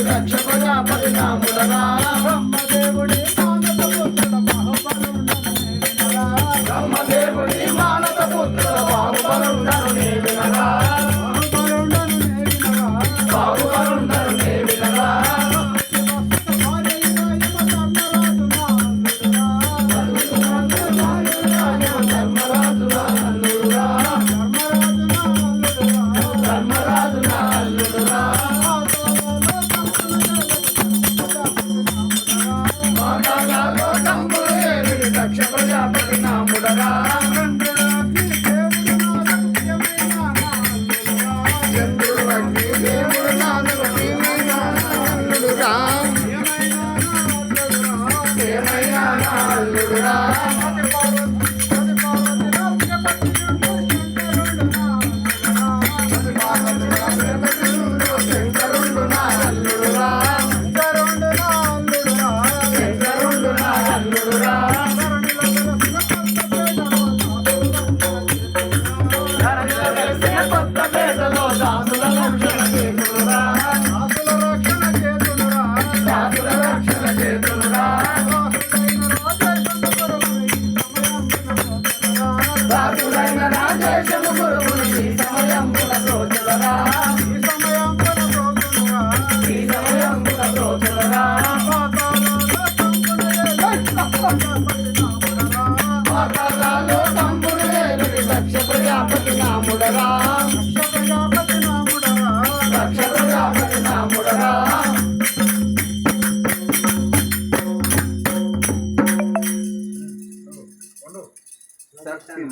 లక్షకుల పరిణాముల బ్రహ్మదేవుడే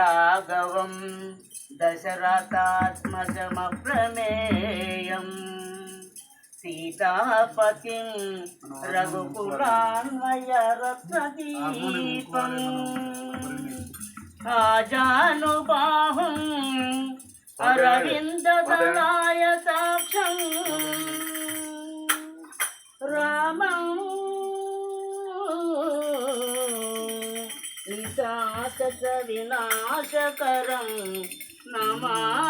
రాఘవం దశరథాత్మజమప్రమేయం. సీతాపతిం రఘుకులాన్వయరత్నదీపం ఆజానుబాహుం అరవిందదళా सकलस विनाशकरं नमामि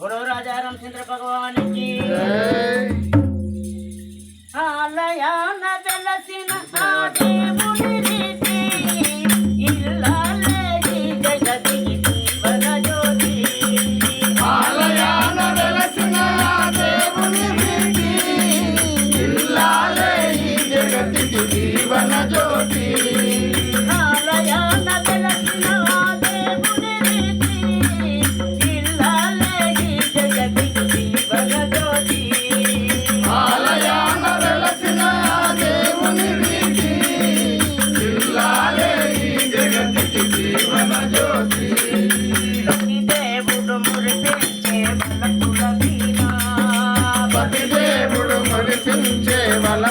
हाँ। राजा रामचंद्र भगवान की। ఆలయాన తెలిసిన ఆ దేవుని రీతి. ఇల్లాలే జగతి జీవన జ్యోతి. ఆలయాన తెలిసిన ఆ దేవుని రీతి. ఇల్లాలే జగతి జీవన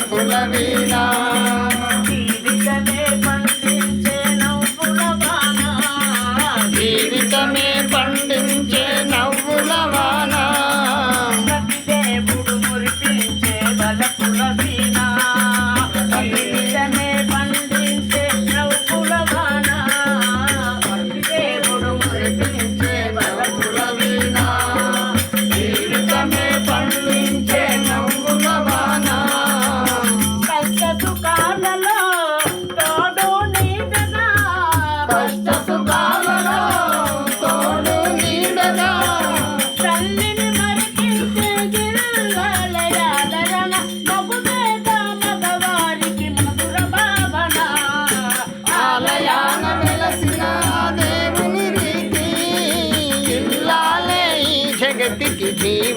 por la vida.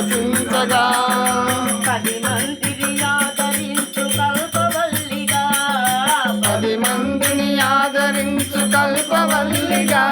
ఆలకించగా పది మందిని ఆదరించు కల్పవల్లిగా. పది మందిని ఆదరించు కల్పవల్లిగా.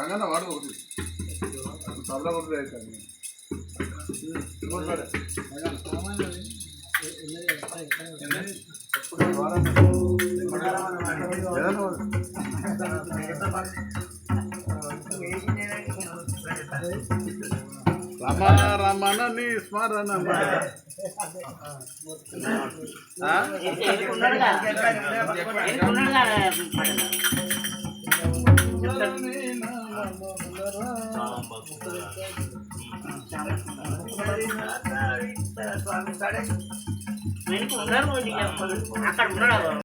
గంగన్న వాడు ఒకటి తబలా ఒకటి అవుతాను రమ రమణ నీ స్మరణ చెప్తాను అక్కడ ఉండడం